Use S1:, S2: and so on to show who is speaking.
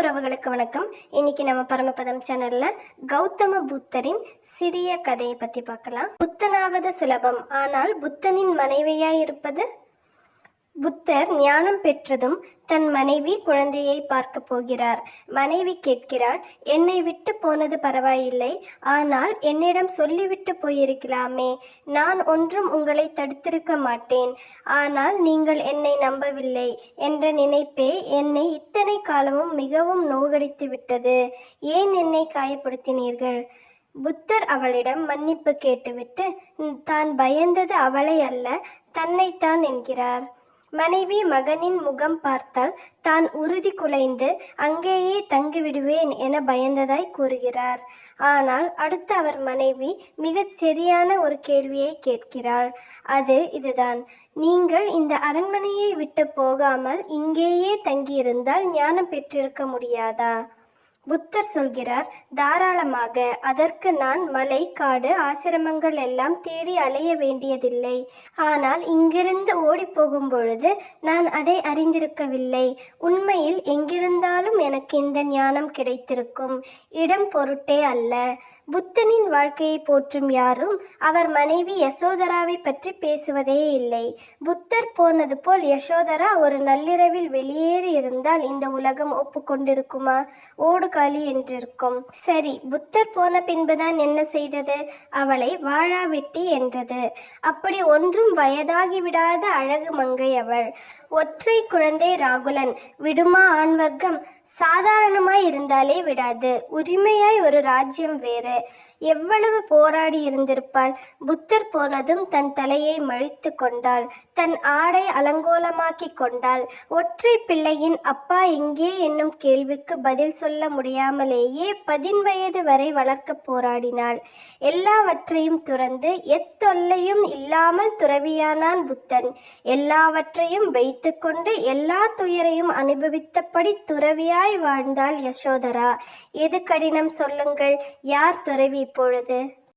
S1: உறவுகளுக்கு வணக்கம். இன்னைக்கு நம்ம பரமபதம் சேனல்ல கௌதம புத்தரின் சிறிய கதையை பத்தி பார்க்கலாம். புத்தனாவது சுலபம். ஆனால் புத்தனின் மனைவியாய் இருப்பது புத்தர் ஞானம் பெற்றதும் தன் மனைவி குழந்தையை பார்க்க போகிறார். மனைவி கேட்கிறாள் என்னை விட்டு போனது பரவாயில்லை. ஆனால் என்னிடம் சொல்லிவிட்டு போயிருக்கலாமே. நான் ஒன்றும் உங்களை தடுத்திருக்க மாட்டேன். ஆனால் நீங்கள் என்னை நம்பவில்லை என்ற நினைப்பே என்னை இத்தனை காலமும் மிகவும் நோகடித்து விட்டது. ஏன் என்னை காயப்படுத்தினீர்கள்? புத்தர் அவளிடம் மன்னிப்பு கேட்டுவிட்டு தான் பயந்தது அவளை அல்ல தன்னைத்தான் என்கிறார். மனைவி மகனின் முகம் பார்த்தால் தான் உறுதி குலைந்து அங்கேயே தங்கிவிடுவேன் என பயந்ததாய் கூறுகிறார். ஆனால் அடுத்து அவர் மனைவி மிகச் சரியான ஒரு கேள்வியை கேட்கிறாள். அது இதுதான். நீங்கள் இந்த அரண்மனையை விட்டு போகாமல் இங்கேயே தங்கியிருந்தால் ஞானம் பெற்றிருக்க முடியாதா? புத்தர் சொல்கிறார் தாராளமாக அதற்கு நான் மலை காடு ஆசிரமங்கள் எல்லாம் தேடி அலைய வேண்டியதில்லை. ஆனால் இங்கிருந்து ஓடிப்போகும் பொழுது நான் அதை அறிந்திருக்கவில்லை. உண்மையில் எங்கிருந்தாலும் எனக்கு இந்த ஞானம் கிடைத்திருக்கும். இடம் பொருட்டே அல்ல. புத்தனின் வாழ்க்கையை போற்றும் யாரும் அவர் மனைவி யசோதராவை பற்றி பேசுவதே இல்லை. புத்தர் போனது போல் யசோதரா ஒரு நள்ளிரவில் வெளியேறி இருந்தால் இந்த உலகம் ஒப்புக்கொண்டிருக்குமா? ஓடுகாலி என்றிருக்கும். சரி புத்தர் போன பின்புதான் என்ன செய்தது? அவளை வாழாவெட்டி என்றது. அப்படி ஒன்றும் வயதாகி விடாத அழகு மங்கை அவள் ஒற்றை குழந்தை ராகுலன். விடுமா ஆண் வர்க்கம்? சாதாரணமாய் இருந்தாலே விடாது. உரிமையாய் ஒரு ராஜ்யம் வேறு. it. எவ்வளவு போராடி இருந்திருப்பாள்? புத்தர் போனதும் தன் தலையை மழித்து கொண்டாள். தன் ஆடை அலங்கோலமாக்கி கொண்டாள். ஒற்றை பிள்ளையின் அப்பா எங்கே என்னும் கேள்விக்கு பதில் சொல்ல முடியாமலேயே பதின்வயது வரை வளர்க்க போராடினாள். எல்லாவற்றையும் துறந்து எத்தொல்லையும் இல்லாமல் துறவியானான் புத்தன். எல்லாவற்றையும் வைத்துக்கொண்டு எல்லா துயரையும் அனுபவித்தபடி துறவியாய் வாழ்ந்தாள் யசோதரா. எது கடினம் சொல்லுங்கள்? யார் துறவி இப்பொழுது